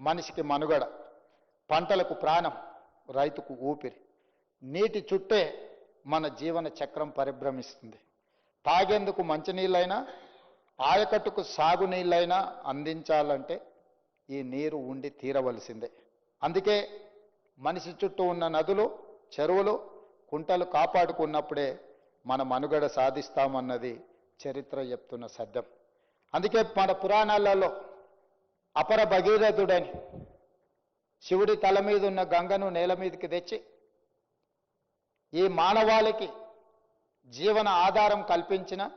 మనిషికి మనుగడ పంటలకు ప్రాణం రైతుకు ఊపిరి. నీటి చుట్టే మన జీవన చక్రం పరిభ్రమిస్తుంది. తాగేందుకు మంచినీళ్ళైనా ఆయకట్టుకు సాగునీళ్ళైనా అందించాలంటే ఈ నీరు ఉండి తీరవలసిందే. అందుకే మనిషి చుట్టూ ఉన్న నదులు చెరువులు కుంటలు కాపాడుకున్నప్పుడే మన మనుగడ సాధిస్తామన్నది చరిత్ర చెప్తున్న సత్యం. అందుకే మన పురాణాలలో అపర భగీరథుడని శివుడి తల మీద ఉన్న గంగను నేల మీదకి తెచ్చి ఈ మానవాళికి జీవన ఆధారం కల్పించిన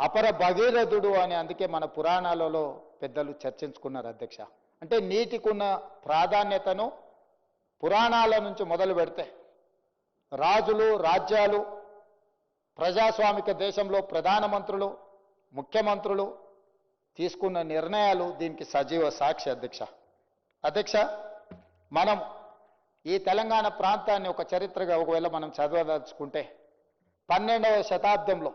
అపర భగీరథుడు అని అందుకే మన పురాణాలలో పెద్దలు చర్చించుకున్నారు అధ్యక్ష. అంటే నీటికున్న ప్రాధాన్యతను పురాణాల నుంచి మొదలు పెడితే రాజులు రాజ్యాలు ప్రజాస్వామిక దేశంలో ప్రధానమంత్రులు ముఖ్యమంత్రులు తీసుకున్న నిర్ణయాలు దీనికి సజీవ సాక్షి అధ్యక్ష. అధ్యక్ష మనం ఈ తెలంగాణ ప్రాంతాన్ని ఒక చరిత్రగా ఒకవేళ మనం చదవదలుచుకుంటే పన్నెండవ శతాబ్దంలో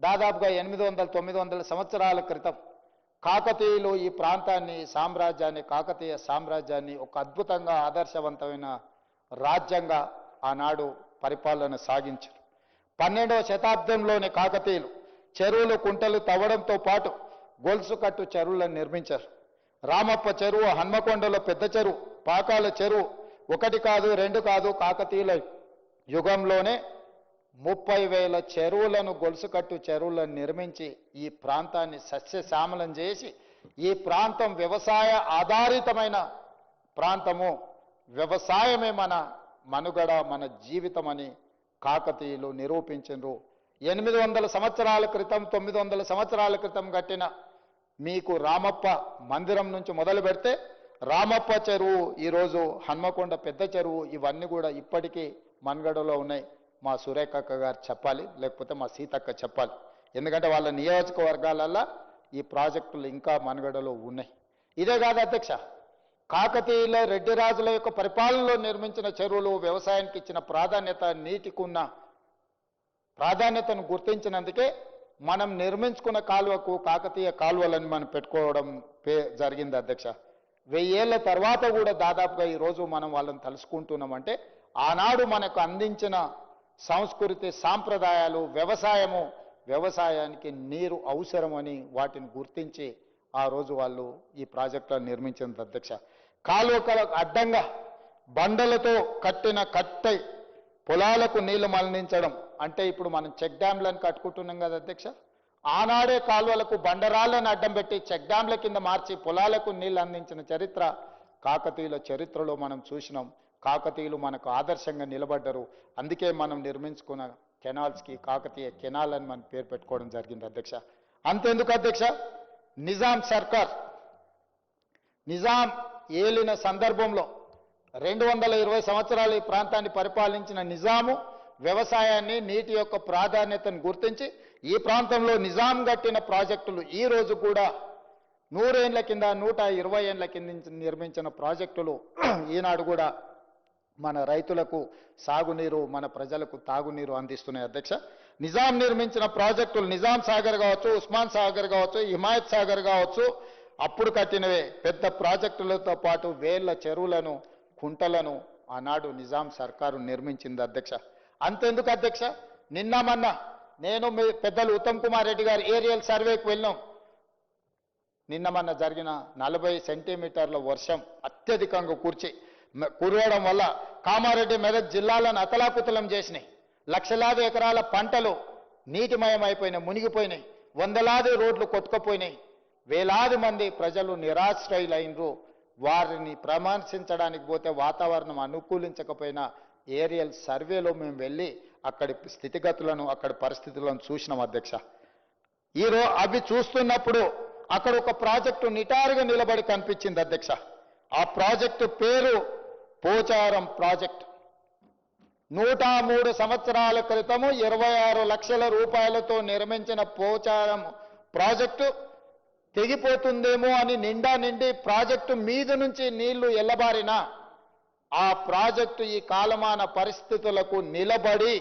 దాదాపుగా ఎనిమిది వందల తొమ్మిది వందల సంవత్సరాల క్రితం కాకతీయులు ఈ ప్రాంతాన్ని సామ్రాజ్యాన్ని కాకతీయ సామ్రాజ్యాన్ని ఒక అద్భుతంగా ఆదర్శవంతమైన రాజ్యంగా ఆనాడు పరిపాలన సాగించారు. పన్నెండవ శతాబ్దంలోని కాకతీయులు చెరువులు కుంటలు తవ్వడంతో పాటు గొలుసు కట్టు చెరువులను నిర్మించారు. రామప్ప చెరువు హన్మకొండలో పెద్ద చెరువు పాకాల చెరువు. ఒకటి కాదు రెండు కాదు కాకతీయుల యుగంలోనే ముప్పై వేల చెరువులను గొలుసుకట్టు చెరువులను నిర్మించి ఈ ప్రాంతాన్ని సస్యశ్యామలం చేసి ఈ ప్రాంతం వ్యవసాయ ఆధారితమైన ప్రాంతము. వ్యవసాయమే మన మనుగడ మన జీవితం అని కాకతీయులు నిరూపించరు ఎనిమిది వందల సంవత్సరాల క్రితం తొమ్మిది వందల సంవత్సరాల క్రితం కట్టిన మీకు రామప్ప మందిరం నుంచి మొదలు పెడితే రామప్ప చెరువు ఈరోజు హన్మకొండ పెద్ద చెరువు ఇవన్నీ కూడా ఇప్పటికీ మనుగడలో ఉన్నాయి. మా సురేఖక్క గారు చెప్పాలి లేకపోతే మా సీతక్క చెప్పాలి. ఎందుకంటే వాళ్ళ నియోజకవర్గాలల్లో ఈ ప్రాజెక్టులు ఇంకా మనుగడలో ఉన్నాయి. ఇదే కాదు అధ్యక్ష కాకతీయుల రెడ్డి రాజుల యొక్క పరిపాలనలో నిర్మించిన చెరువులు వ్యవసాయానికి ఇచ్చిన ప్రాధాన్యత నీటికున్న ప్రాధాన్యతను గుర్తించినందుకే మనం నిర్మించుకున్న కాలువకు కాకతీయ కాలువలని మనం పెట్టుకోవడం పే జరిగింది అధ్యక్ష. వెయ్యేళ్ళ తర్వాత కూడా దాదాపుగా ఈరోజు మనం వాళ్ళని తలుసుకుంటున్నామంటే ఆనాడు మనకు అందించిన సంస్కృతి సాంప్రదాయాలు వ్యవసాయము వ్యవసాయానికి నీరు అవసరమని వాటిని గుర్తించి ఆ రోజు వాళ్ళు ఈ ప్రాజెక్టులను నిర్మించింది అధ్యక్ష. కాలువలకు అడ్డంగా బండలతో కట్టిన కట్టై పొలాలకు నీళ్ళు మళ్ళించడం అంటే ఇప్పుడు మనం చెక్ డ్యాంలను కట్టుకుంటున్నాం కదా అధ్యక్ష. ఆనాడే కాలువలకు బండరాళ్ళను అడ్డం పెట్టి చెక్ డ్యాంల కింద మార్చి పొలాలకు నీళ్ళు అందించిన చరిత్ర కాకతీయుల చరిత్రలో మనం చూసినాం. కాకతీయులు మనకు ఆదర్శంగా నిలబడ్డరు. అందుకే మనం నిర్మించుకున్న కెనాల్స్కి కాకతీయ కెనాల్ అని మనం పేరు పెట్టుకోవడం జరిగింది అధ్యక్ష. అంతెందుకు అధ్యక్ష? నిజాం సర్కార్ నిజాం ఏలిన సందర్భంలో రెండు వందల ఇరవై సంవత్సరాలు ఈ ప్రాంతాన్ని పరిపాలించిన నిజాము వ్యవసాయాన్ని నీటి యొక్క ప్రాధాన్యతను గుర్తించి ఈ ప్రాంతంలో నిజాం కట్టిన ప్రాజెక్టులు ఈ రోజు కూడా నూరేండ్ల కింద నూట ఇరవై ఏండ్ల కింద నిర్మించిన ప్రాజెక్టులు ఈనాడు కూడా మన రైతులకు సాగునీరు మన ప్రజలకు తాగునీరు అందిస్తున్నాయి అధ్యక్ష. నిజాం నిర్మించిన ప్రాజెక్టులు నిజాం సాగర్ కావచ్చు ఉస్మాన్ సాగర్ కావచ్చు హిమాయత్ సాగర్ కావచ్చు అప్పుడు కట్టినవే పెద్ద ప్రాజెక్టులతో పాటు వేళ్ళ చెరువులను కుంటలను ఆనాడు నిజాం సర్కారు నిర్మించింది అధ్యక్ష. అంతెందుకు అధ్యక్ష? నిన్న మొన్న నేను మీ పెద్దలు ఉత్తమ్ కుమార్ రెడ్డి గారి ఏరియల్ సర్వేకి వెళ్ళాం. నిన్న మొన్న జరిగిన నలభై సెంటీమీటర్ల వర్షం అత్యధికంగా కూర్చి కురవడం వల్ల కామారెడ్డి మెదక్ జిల్లాలను అతలాకుతలం చేసినాయి. లక్షలాది ఎకరాల పంటలు నీటిమయం అయిపోయినాయి మునిగిపోయినాయి. వందలాది రోడ్లు కొట్టుకుపోయినాయి. వేలాది మంది ప్రజలు నిరాశ్రయులైనరు. వారిని ప్రశంసించడానికి పోతే వాతావరణం అనుకూలించకపోయినా ఏరియల్ సర్వేలో మేము వెళ్ళి అక్కడి స్థితిగతులను అక్కడి పరిస్థితులను చూసినాం అధ్యక్ష. ఈరో అవి చూస్తున్నప్పుడు అక్కడ ఒక ప్రాజెక్టు నిటారుగా నిలబడి కనిపించింది అధ్యక్ష. ఆ ప్రాజెక్టు పేరు పోచారం ప్రాజెక్ట్. నూట మూడు సంవత్సరాల క్రితము ఇరవై ఆరు లక్షల రూపాయలతో నిర్మించిన పోచారం ప్రాజెక్టు తెగిపోతుందేమో అని నిండా నిండి ప్రాజెక్టు మీద నుంచి నీళ్ళు ఎల్లబారినా ఆ ప్రాజెక్టు ఈ కాలమాన పరిస్థితులకు నిలబడి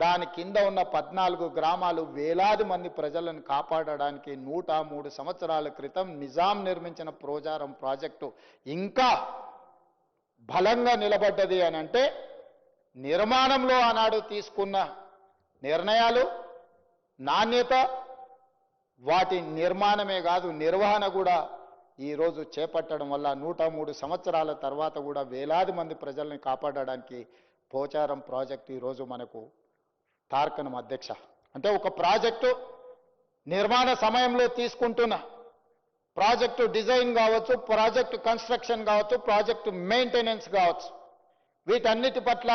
దాని కింద ఉన్న పద్నాలుగు గ్రామాలు వేలాది మంది ప్రజలను కాపాడడానికి నూట మూడు సంవత్సరాల క్రితం నిజాం నిర్మించిన ప్రోజారం ప్రాజెక్టు ఇంకా బలంగా నిలబడ్డది అని అంటే నిర్మాణంలో ఆనాడు తీసుకున్న నిర్ణయాలు నాణ్యత వాటి నిర్మాణమే కాదు నిర్వహణ కూడా ఈరోజు చేపట్టడం వల్ల నూట మూడు సంవత్సరాల తర్వాత కూడా వేలాది మంది ప్రజల్ని కాపాడడానికి పోచారం ప్రాజెక్టు ఈరోజు మనకు తార్కణం అధ్యక్ష. అంటే ఒక ప్రాజెక్టు నిర్మాణ సమయంలో తీసుకుంటున్న ప్రాజెక్టు డిజైన్ కావచ్చు ప్రాజెక్టు కన్స్ట్రక్షన్ కావచ్చు ప్రాజెక్టు మెయింటెనెన్స్ కావచ్చు వీటన్నిటి పట్ల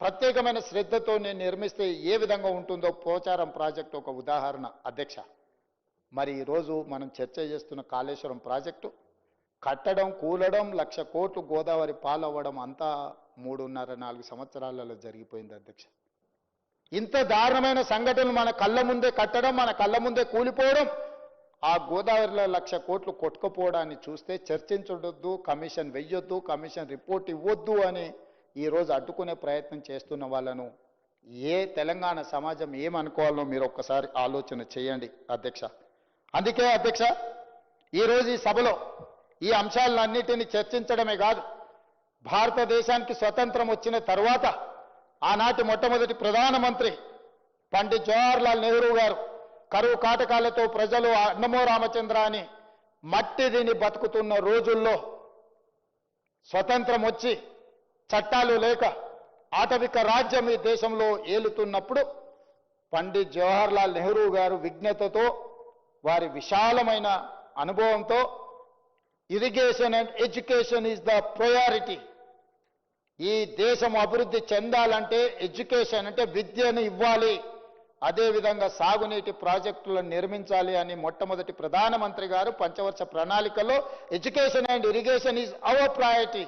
ప్రత్యేకమైన శ్రద్ధతో నేను నిర్మిస్తే ఏ విధంగా ఉంటుందో పోచారం ప్రాజెక్టు ఒక ఉదాహరణ అధ్యక్ష. మరి ఈరోజు మనం చర్చ చేస్తున్న కాళేశ్వరం ప్రాజెక్టు కట్టడం కూలడం లక్ష కోట్లు గోదావరి పాలవ్వడం అంతా మూడున్నర నాలుగు సంవత్సరాలలో జరిగిపోయింది అధ్యక్ష. ఇంత దారుణమైన సంఘటనలు మన కళ్ళ ముందే కట్టడం మన కళ్ళ ముందే కూలిపోవడం ఆ గోదావరిలో లక్ష కోట్లు కొట్టుకుపోవడాన్ని చూస్తే చర్చించడొద్దు కమిషన్ వెయ్యొద్దు కమిషన్ రిపోర్ట్ ఇవ్వద్దు అని ఈరోజు అడ్డుకునే ప్రయత్నం చేస్తున్న వాళ్ళను ఏ తెలంగాణ సమాజం ఏమనుకోవాలో మీరు ఒక్కసారి ఆలోచన చేయండి అధ్యక్ష. అందుకే అధ్యక్ష ఈరోజు ఈ సభలో ఈ అంశాలన్నిటిని చర్చించడమే కాదు భారతదేశానికి స్వతంత్రం వచ్చిన తరువాత ఆనాటి మొట్టమొదటి ప్రధానమంత్రి పండిత్ జవహర్లాల్ నెహ్రూ గారు కరువు కాటకాలతో ప్రజలు అన్నమో రామచంద్ర అని మట్టి తిని బతుకుతున్న రోజుల్లో స్వతంత్రం వచ్చి చట్టాలు లేక ఆటవిక రాజ్యం ఈ దేశంలో ఏలుతున్నప్పుడు పండిత్ జవహర్లాల్ నెహ్రూ గారు విజ్ఞతతో వారి విశాలమైన అనుభవంతో irrigation and education is the priority. ఈ దేశం అభివృద్ధి చెందాలంటే ఎడ్యుకేషన్ అంటే విద్యను ఇవ్వాలి. అదేవిధంగా సాగునీటి ప్రాజెక్టులను నిర్మించాలి అని మొట్టమొదటి ప్రధానమంత్రి గారు పంచవర్ష ప్రణాళికలో education and irrigation is our priority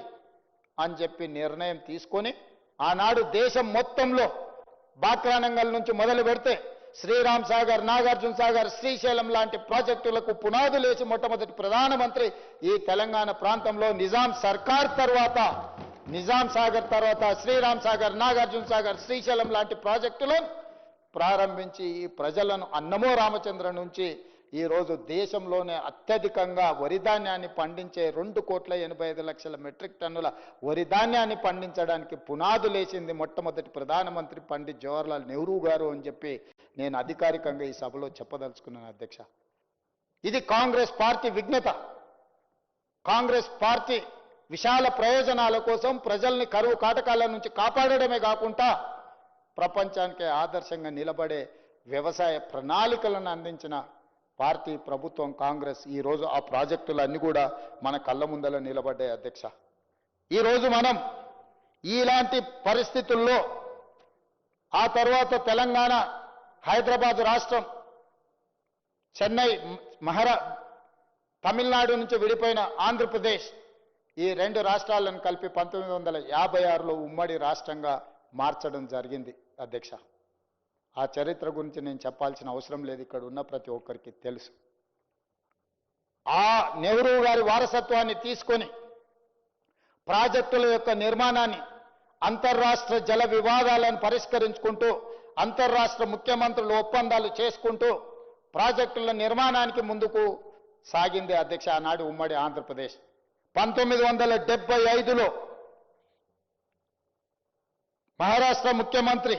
అని చెప్పి నిర్ణయం తీసుకొని ఆనాడు దేశం మొత్తంలో బాక్రానంగల్ నుంచి మొదలు పెడితే శ్రీరామ్ సాగర్ నాగార్జున సాగర్ శ్రీశైలం లాంటి ప్రాజెక్టులకు పునాదులేసి మొట్టమొదటి ప్రధానమంత్రి ఈ తెలంగాణ ప్రాంతంలో నిజాం సర్కార్ తర్వాత నిజాం సాగర్ తర్వాత శ్రీరామ్ సాగర్ నాగార్జున సాగర్ శ్రీశైలం లాంటి ప్రాజెక్టులను ప్రారంభించి ఈ ప్రజలను అన్నమో రామచంద్ర నుంచి ఈ రోజు దేశంలోనే అత్యధికంగా వరి ధాన్యాన్ని పండించే రెండు కోట్ల ఎనభై ఐదు లక్షల మెట్రిక్ టన్నుల వరి ధాన్యాన్ని పండించడానికి పునాదులేసింది మొట్టమొదటి ప్రధానమంత్రి పండిత్ జవహర్లాల్ నెహ్రూ గారు అని చెప్పి నేను అధికారికంగా ఈ సభలో చెప్పదలుచుకున్నాను అధ్యక్ష. ఇది కాంగ్రెస్ పార్టీ విజ్ఞత కాంగ్రెస్ పార్టీ విశాల ప్రయోజనాల కోసం ప్రజల్ని కరువు కాటకాల నుంచి కాపాడడమే కాకుండా ప్రపంచానికి ఆదర్శంగా నిలబడే వ్యవసాయ ప్రణాళికలను అందించిన పార్టీ ప్రభుత్వం కాంగ్రెస్ ఈ రోజు ఆ ప్రాజెక్టులన్నీ కూడా మన కళ్ళ ముందల నిలబడ్డాయి అధ్యక్ష. ఈరోజు మనం ఇలాంటి పరిస్థితుల్లో ఆ తర్వాత తెలంగాణ హైదరాబాద్ రాష్ట్రం చెన్నై మహారా తమిళనాడు నుంచి విడిపోయిన ఆంధ్రప్రదేశ్ ఈ రెండు రాష్ట్రాలను కలిపి పంతొమ్మిది వందల యాభై ఆరులో ఉమ్మడి రాష్ట్రంగా మార్చడం జరిగింది అధ్యక్ష. ఆ చరిత్ర గురించి నేను చెప్పాల్సిన అవసరం లేదు ఇక్కడ ఉన్న ప్రతి ఒక్కరికి తెలుసు. ఆ నెహ్రూ గారి వారసత్వాన్ని తీసుకొని ప్రాజెక్టుల యొక్క నిర్మాణాన్ని అంతర్రాష్ట్ర జల వివాదాలను పరిష్కరించుకుంటూ అంతర్రాష్ట్ర ముఖ్యమంత్రులు ఒప్పందాలు చేసుకుంటూ ప్రాజెక్టుల నిర్మాణానికి ముందుకు సాగింది అధ్యక్ష ఆనాడు ఉమ్మడి ఆంధ్రప్రదేశ్. పంతొమ్మిది వందల డెబ్బై ఐదులో మహారాష్ట్ర ముఖ్యమంత్రి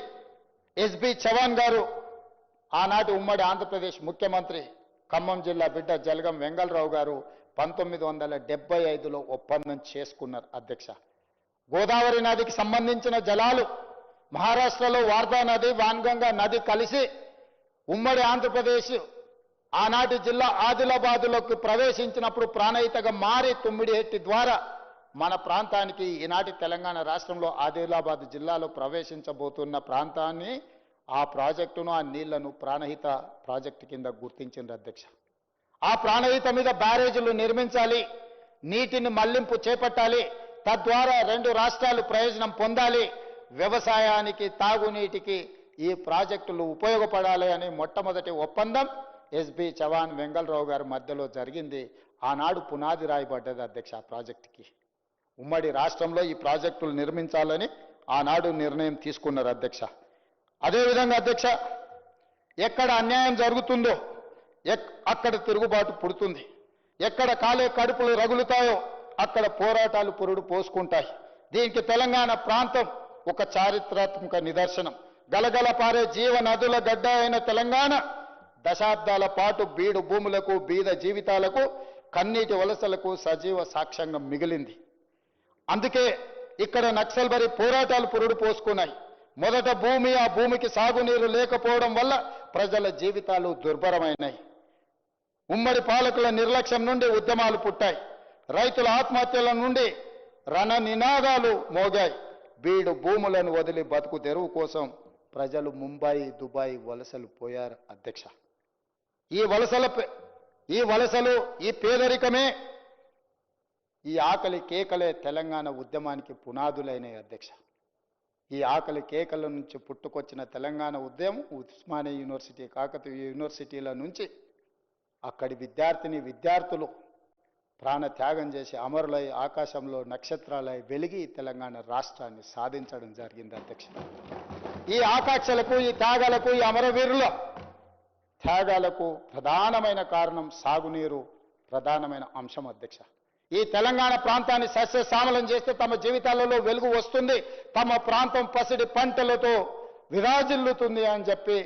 ఎస్బి చవాన్ గారు ఆనాటి ఉమ్మడి ఆంధ్రప్రదేశ్ ముఖ్యమంత్రి ఖమ్మం జిల్లా బిడ్డ జలగం వెంగళరావు గారు పంతొమ్మిది వందల డెబ్బై ఐదులో ఒప్పందం చేసుకున్నారు అధ్యక్ష. గోదావరి నదికి సంబంధించిన జలాలు మహారాష్ట్రలో వార్దా నది వాన్గంగా నది కలిసి ఉమ్మడి ఆంధ్రప్రదేశ్ ఆనాటి జిల్లా ఆదిలాబాదులోకి ప్రవేశించినప్పుడు ప్రాణయితగా మారి తుమ్మిడిహెట్టి ద్వారా మన ప్రాంతానికి ఈనాటి తెలంగాణ రాష్ట్రంలో ఆదిలాబాద్ జిల్లాలో ప్రవేశించబోతున్న ప్రాంతాన్ని ఆ ప్రాజెక్టును ఆ నీళ్ళను ప్రాణహిత ప్రాజెక్టు కింద గుర్తించింది అధ్యక్ష. ఆ ప్రాణహిత మీద బ్యారేజీలు నిర్మించాలి నీటిని మళ్ళింపు చేపట్టాలి తద్వారా రెండు రాష్ట్రాలు ప్రయోజనం పొందాలి వ్యవసాయానికి తాగునీటికి ఈ ప్రాజెక్టులు ఉపయోగపడాలి అని మొట్టమొదటి ఒప్పందం ఎస్బి చవాన్ వెంగళరావు గారి మధ్యలో జరిగింది. ఆనాడు పునాది రాయబడ్డది అధ్యక్ష ఆ ప్రాజెక్టుకి. ఉమ్మడి రాష్ట్రంలో ఈ ప్రాజెక్టులు నిర్మించాలని ఆనాడు నిర్ణయం తీసుకున్నారు అధ్యక్ష. అదేవిధంగా అధ్యక్ష ఎక్కడ అన్యాయం జరుగుతుందో ఎక్- అక్కడ తిరుగుబాటు పుడుతుంది. ఎక్కడ కాలే కడుపులు రగులుతాయో అక్కడ పోరాటాలు పురుడు పోసుకుంటాయి. దీనికి తెలంగాణ ప్రాంతం ఒక చారిత్రాత్మక నిదర్శనం. గలగల పారే జీవ నదుల గడ్డ అయిన తెలంగాణ. దశాబ్దాల పాటు బీడు భూములకు బీద జీవితాలకు కన్నీటి వలసలకు సజీవ సాక్ష్యంగా మిగిలింది. అందుకే ఇక్కడ నక్సల్బరి పోరాటాలు పురుడు పోసుకున్నాయి. మొదట భూమి ఆ భూమికి సాగునీరు లేకపోవడం వల్ల ప్రజల జీవితాలు దుర్భరమైనాయి. ఉమ్మడి పాలకుల నిర్లక్ష్యం నుండి ఉద్యమాలు పుట్టాయి. రైతుల ఆత్మహత్యల నుండి రణ నినాదాలు మోగాయి. బీడు భూములను వదిలి బతుకు తెరువు కోసం ప్రజలు ముంబాయి దుబాయ్ వలసలు పోయారు అధ్యక్ష. ఈ వలసల పే- ఈ వలసలు ఈ పేదరికమే ఈ ఆకలి కేకలే తెలంగాణ ఉద్యమానికి పునాదులైన అధ్యక్ష. ఈ ఆకలి కేకల నుంచి పుట్టుకొచ్చిన తెలంగాణ ఉద్యమం ఉస్మానియా యూనివర్సిటీ కాకతీయ యూనివర్సిటీల నుంచి అక్కడి విద్యార్థిని విద్యార్థులు ప్రాణ త్యాగం చేసి అమరులై ఆకాశంలో నక్షత్రాలై వెలిగి తెలంగాణ రాష్ట్రాన్ని సాధించడం జరిగింది అధ్యక్ష ఈ ఆకాంక్షలకు ఈ త్యాగాలకు ఈ అమరవీరుల త్యాగాలకు ప్రధానమైన కారణం సాగునీరు ప్రధానమైన అంశం అధ్యక్ష. ఈ తెలంగాణ ప్రాంతాన్ని సస్యశ్యామలం చేస్తే తమ జీవితాలలో వెలుగు వస్తుంది. తమ ప్రాంతం పసిడి పంటలతో విరాజిల్లుతుంది అని చెప్పి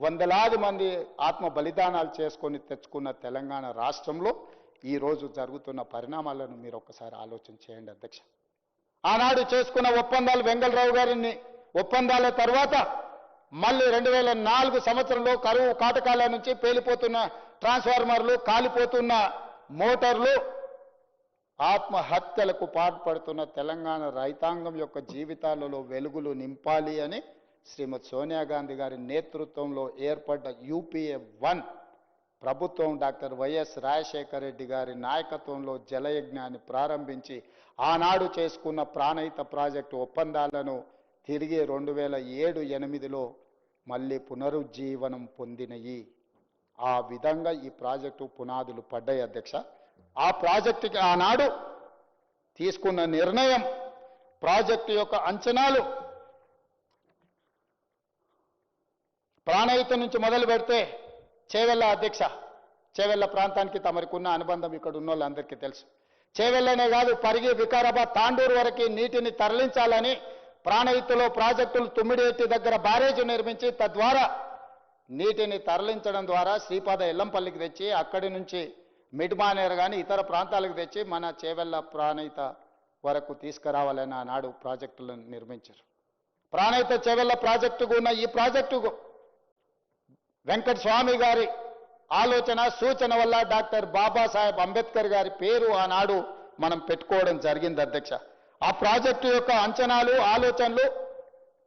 వందలాది మంది ఆత్మ బలిదానాలు చేసుకొని తెచ్చుకున్న తెలంగాణ రాష్ట్రంలో ఈ రోజు జరుగుతున్న పరిణామాలను మీరు ఒక్కసారి ఆలోచన చేయండి అధ్యక్ష. ఆనాడు చేసుకున్న ఒప్పందాలు వెంగళరావు గారిని ఒప్పందాల తర్వాత మళ్ళీ రెండు వేల నాలుగు సంవత్సరంలో కరువు కాటకాల నుంచి పేలిపోతున్న ట్రాన్స్ఫార్మర్లు కాలిపోతున్న మోటార్లు ఆత్మహత్యలకు పాల్పడుతున్న తెలంగాణ రైతాంగం యొక్క జీవితాలలో వెలుగులు నింపాలి అని శ్రీమతి సోనియా గాంధీ గారి నేతృత్వంలో ఏర్పడ్డ యూపీఏ వన్ ప్రభుత్వం డాక్టర్ వైఎస్ రాజశేఖర రెడ్డి గారి నాయకత్వంలో జలయజ్ఞాన్ని ప్రారంభించి ఆనాడు చేసుకున్న ప్రాణహిత ప్రాజెక్టు ఒప్పందాలను తిరిగి రెండు వేల ఏడు ఎనిమిదిలో మళ్ళీ పునరుజ్జీవనం పొందినయి. ఆ విధంగా ఈ ప్రాజెక్టు పునాదులు పడ్డాయి అధ్యక్ష. ఆ ప్రాజెక్టుకి ఆనాడు తీసుకున్న నిర్ణయం ప్రాజెక్టు యొక్క అంచనాలు. ప్రాణహిత నుంచి మొదలు పెడితే చేవెళ్ళ అధ్యక్ష చేవెళ్ళ ప్రాంతానికి తమరికున్న అనుబంధం ఇక్కడ ఉన్న వాళ్ళందరికీ తెలుసు. చేవెళ్ళనే కాదు పరిగి వికారాబాద్ తాండూరు వరకు నీటిని తరలించాలని ప్రాణహితలో ప్రాజెక్టులు తుమ్మిడేటి దగ్గర బ్యారేజ్ నిర్మించి తద్వారా నీటిని తరలించడం ద్వారా శ్రీపాద ఎల్లంపల్లికి తెచ్చి అక్కడి నుంచి మిడ్మానేర్ కానీ ఇతర ప్రాంతాలకు తెచ్చి మన చేవెళ్ళ ప్రాణహిత వరకు తీసుకురావాలని ఆనాడు ప్రాజెక్టులను నిర్మించారు. ప్రాణహిత చేవెళ్ళ ప్రాజెక్టుకు ఉన్న ఈ ప్రాజెక్టుకు వెంకట స్వామి గారి ఆలోచన సూచన వల్ల డాక్టర్ బాబాసాహెబ్ అంబేద్కర్ గారి పేరు ఆనాడు మనం పెట్టుకోవడం జరిగింది అధ్యక్ష. ఆ ప్రాజెక్టు యొక్క అంచనాలు ఆలోచనలు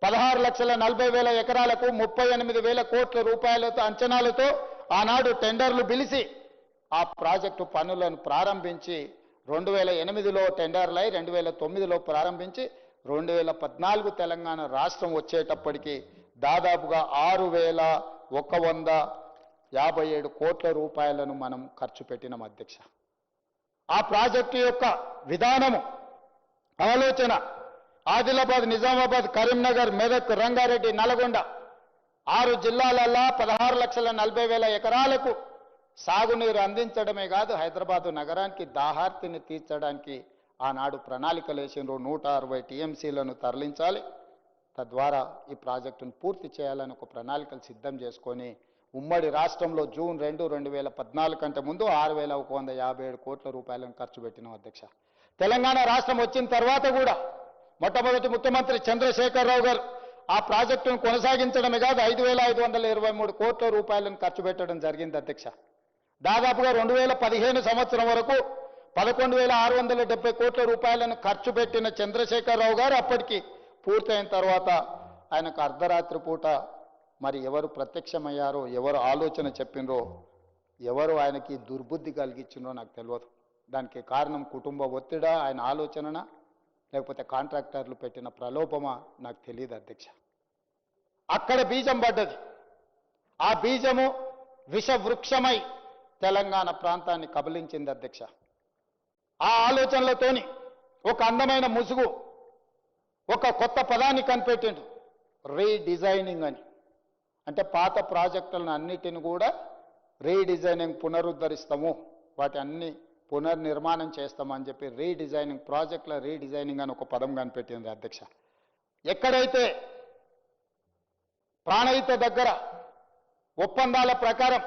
పదహారు లక్షల నలభై వేల ఎకరాలకు ముప్పై ఎనిమిది వేల కోట్ల రూపాయలతో అంచనాలతో ఆనాడు టెండర్లు పిలిచి ఆ ప్రాజెక్టు పనులను ప్రారంభించి రెండు వేల ఎనిమిదిలో టెండర్లై రెండు వేల తొమ్మిదిలో ప్రారంభించి రెండు వేల పద్నాలుగు తెలంగాణ రాష్ట్రం వచ్చేటప్పటికి దాదాపుగా ఆరు వేల ఒక వంద యాభై ఏడు కోట్ల రూపాయలను మనం ఖర్చు పెట్టినాం అధ్యక్ష. ఆ ప్రాజెక్టు యొక్క విధానము ఆలోచన ఆదిలాబాద్ నిజామాబాద్ కరీంనగర్ మెదక్ రంగారెడ్డి నల్గొండ ఆరు జిల్లాలల్లా పదహారు లక్షల నలభై వేల ఎకరాలకు సాగునీరు అందించడమే కాదు హైదరాబాదు నగరానికి దాహార్తిని తీర్చడానికి ఆనాడు ప్రణాళికలు వేసిండ్రు. నూట అరవై టీఎంసీలను తరలించాలి. తద్వారా ఈ ప్రాజెక్టును పూర్తి చేయాలని ఒక ప్రణాళికలు సిద్ధం చేసుకొని ఉమ్మడి రాష్ట్రంలో జూన్ రెండు రెండు వేల పద్నాలుగు కంటే ముందు ఆరు వేల ఒక వంద యాభై ఏడు కోట్ల రూపాయలను ఖర్చు పెట్టినాం అధ్యక్ష. తెలంగాణ రాష్ట్రం వచ్చిన తర్వాత కూడా మొట్టమొదటి ముఖ్యమంత్రి చంద్రశేఖరరావు గారు ఆ ప్రాజెక్టును కొనసాగించడమే కాదు ఐదు వేల ఐదు వందల ఇరవై మూడు కోట్ల రూపాయలను ఖర్చు పెట్టడం జరిగింది అధ్యక్ష. దాదాపుగా రెండు వేల పదిహేను సంవత్సరం వరకు పదకొండు వేల ఆరు వందల డెబ్బై కోట్ల రూపాయలను ఖర్చు పెట్టిన చంద్రశేఖరరావు గారు అప్పటికి పూర్తయిన తర్వాత ఆయనకు అర్ధరాత్రి పూట మరి ఎవరు ప్రత్యక్షమయ్యారో ఎవరు ఆలోచన చెప్పినరో ఎవరు ఆయనకి దుర్బుద్ధి కలిగించిందో నాకు తెలియదు దానికి కారణం కుటుంబ ఒత్తిడా ఆయన ఆలోచననా లేకపోతే కాంట్రాక్టర్లు పెట్టిన ప్రలోభమా నాకు తెలియదు అధ్యక్ష. అక్కడ బీజం పడ్డది. ఆ బీజము విషవృక్షమై తెలంగాణ ప్రాంతాన్ని కబలించింది అధ్యక్ష. ఆ ఆలోచనలతోని ఒక అందమైన ముసుగు ఒక కొత్త పదాన్ని కనిపెట్టిండు రీడిజైనింగ్ అని. అంటే పాత ప్రాజెక్టులను అన్నిటిని కూడా రీడిజైనింగ్ పునరుద్ధరిస్తాము. వాటి అన్ని పునర్నిర్మాణం చేస్తామని చెప్పి రీడిజైనింగ్ ప్రాజెక్టుల రీడిజైనింగ్ అని ఒక పదం కనిపెట్టింది అధ్యక్ష. ఎక్కడైతే ప్రాణహిత దగ్గర ఒప్పందాల ప్రకారం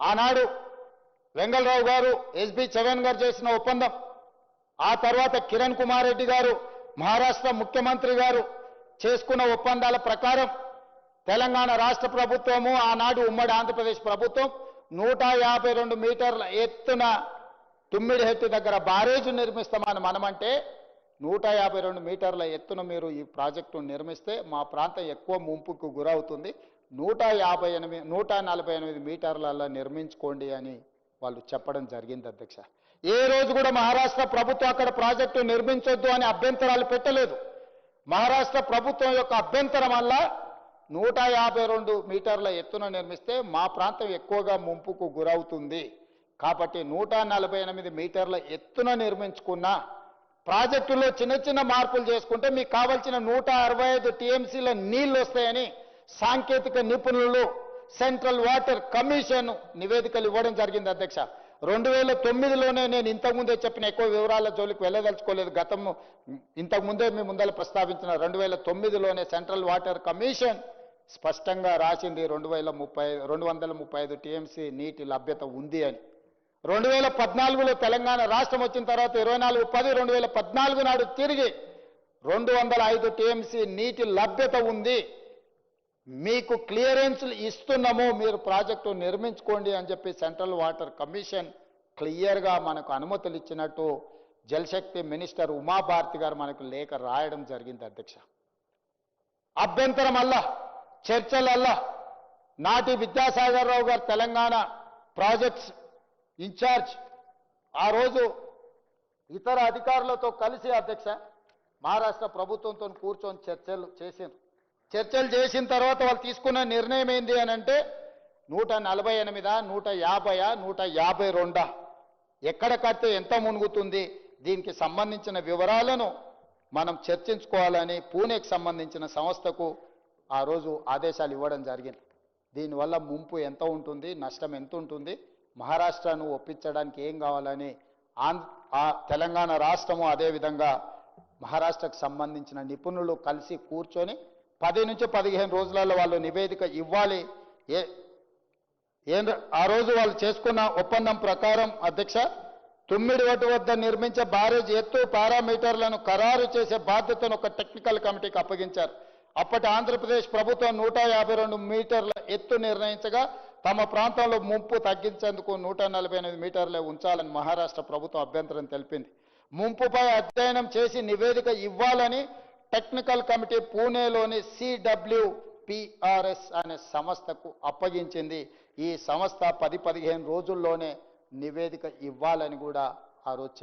ఆనాడు వెంగళరావు గారు ఎస్బి చవన్ గారు చేసిన ఒప్పందం ఆ తర్వాత కిరణ్ కుమార్ రెడ్డి గారు మహారాష్ట్ర ముఖ్యమంత్రి గారు చేసుకున్న ఒప్పందాల ప్రకారం తెలంగాణ రాష్ట్ర ప్రభుత్వము ఆనాడు ఉమ్మడి ఆంధ్రప్రదేశ్ ప్రభుత్వం నూట యాభై రెండు మీటర్ల ఎత్తున తుమ్మిడి తుమ్మిడిహెట్టి దగ్గర బారేజ్ నిర్మిస్తామని మనమంటే నూట యాభై రెండు మీటర్ల ఎత్తున మీరు ఈ ప్రాజెక్టు నిర్మిస్తే మా ప్రాంతం ఎక్కువ ముంపుకు గురవుతుంది. నూట యాభై ఎనిమిది నూట నలభై ఎనిమిది మీటర్లలో నిర్మించుకోండి అని వాళ్ళు చెప్పడం జరిగింది అధ్యక్ష. ఏ రోజు కూడా మహారాష్ట్ర ప్రభుత్వం అక్కడ ప్రాజెక్టు నిర్మించొద్దు అని అభ్యంతరాలు పెట్టలేదు. మహారాష్ట్ర ప్రభుత్వం యొక్క అభ్యంతరం వల్ల నూట యాభై రెండు మీటర్ల ఎత్తున నిర్మిస్తే మా ప్రాంతం ఎక్కువగా ముంపుకు గురవుతుంది. కాబట్టి నూట నలభై ఎనిమిది మీటర్ల ఎత్తున నిర్మించుకున్న ప్రాజెక్టులో చిన్న చిన్న మార్పులు చేసుకుంటే మీకు కావలసిన నూట అరవై ఐదు టీఎంసీల నీళ్ళు వస్తాయని సాంకేతిక నిపుణులు సెంట్రల్ వాటర్ కమిషన్ నివేదికలు ఇవ్వడం జరిగింది అధ్యక్ష. రెండు వేల తొమ్మిదిలోనే నేను ఇంతకుముందే చెప్పిన ఎక్కువ వివరాల జోలికి వెళ్ళదలుచుకోలేదు. గతం ఇంతకుముందే మీ ముందర ప్రస్తావించిన రెండు వేల తొమ్మిదిలోనే సెంట్రల్ వాటర్ కమిషన్ స్పష్టంగా రాసింది రెండు వేల ముప్పై రెండు వందల ముప్పై ఐదు టీఎంసీ నీటి లభ్యత ఉంది అని. రెండు వేల పద్నాలుగులో తెలంగాణ రాష్ట్రం వచ్చిన తర్వాత ఇరవై నాలుగు పది రెండు వేల పద్నాలుగు నాడు తిరిగి రెండు వందల ఐదు టీఎంసీ నీటి లభ్యత ఉంది. మీకు క్లియరెన్స్లు ఇస్తున్నాము మీరు ప్రాజెక్టు నిర్మించుకోండి అని చెప్పి సెంట్రల్ వాటర్ కమిషన్ క్లియర్గా మనకు అనుమతులు ఇచ్చినట్టు జలశక్తి మినిస్టర్ ఉమాభారతి గారు మనకు లేఖ రాయడం జరిగింది అధ్యక్ష. అభ్యంతరం అల్లా చర్చలల్లా నాటి విద్యాసాగర్ రావు గారు తెలంగాణ ప్రాజెక్ట్స్ ఇన్ఛార్జ్. ఆ రోజు ఇతర అధికారులతో కలిసి అధ్యక్ష మహారాష్ట్ర ప్రభుత్వంతో కూర్చొని చర్చలు చేసిండ్రు. చర్చలు చేసిన తర్వాత వాళ్ళు తీసుకున్న నిర్ణయం ఏంది అని అంటే నూట నలభై ఎనిమిదా నూట యాభైయా నూట యాభై రెండా? ఎక్కడ కడితే ఎంత మునుగుతుంది? దీనికి సంబంధించిన వివరాలను మనం చర్చించుకోవాలని పూణేకి సంబంధించిన సంస్థకు ఆ రోజు ఆదేశాలు ఇవ్వడం జరిగింది. దీనివల్ల ముంపు ఎంత ఉంటుంది? నష్టం ఎంత ఉంటుంది? మహారాష్ట్రను ఒప్పించడానికి ఏం కావాలని? ఆంధ్ర ఆ తెలంగాణ రాష్ట్రము అదేవిధంగా మహారాష్ట్రకు సంబంధించిన నిపుణులు కలిసి కూర్చొని పది నుంచి పదిహేను రోజులలో వాళ్ళు నివేదిక ఇవ్వాలి. ఏ ఏం ఆ రోజు వాళ్ళు చేసుకున్న ఒప్పందం ప్రకారం అధ్యక్ష తుమ్మిడి వడ్డు వద్ద నిర్మించే బ్యారేజ్ ఎత్తు పారామీటర్లను ఖరారు చేసే బాధ్యతను ఒక టెక్నికల్ కమిటీకి అప్పగించారు. అప్పటి ఆంధ్రప్రదేశ్ ప్రభుత్వం నూట యాభై రెండు మీటర్ల ఎత్తు నిర్ణయించగా తమ ప్రాంతంలో ముంపు తగ్గించేందుకు నూట నలభై ఎనిమిది మీటర్లే ఉంచాలని మహారాష్ట్ర ప్రభుత్వం అభ్యంతరం తెలిపింది. ముంపుపై అధ్యయనం చేసి నివేదిక ఇవ్వాలని టెక్నికల్ కమిటీ పూణేలోని సిడబ్ల్యూ పిఆర్ఎస్ అనే సంస్థకు అప్పగించింది. ఈ సంస్థ పది పదిహేను రోజుల్లోనే నివేదిక ఇవ్వాలని కూడా ఆ రోజు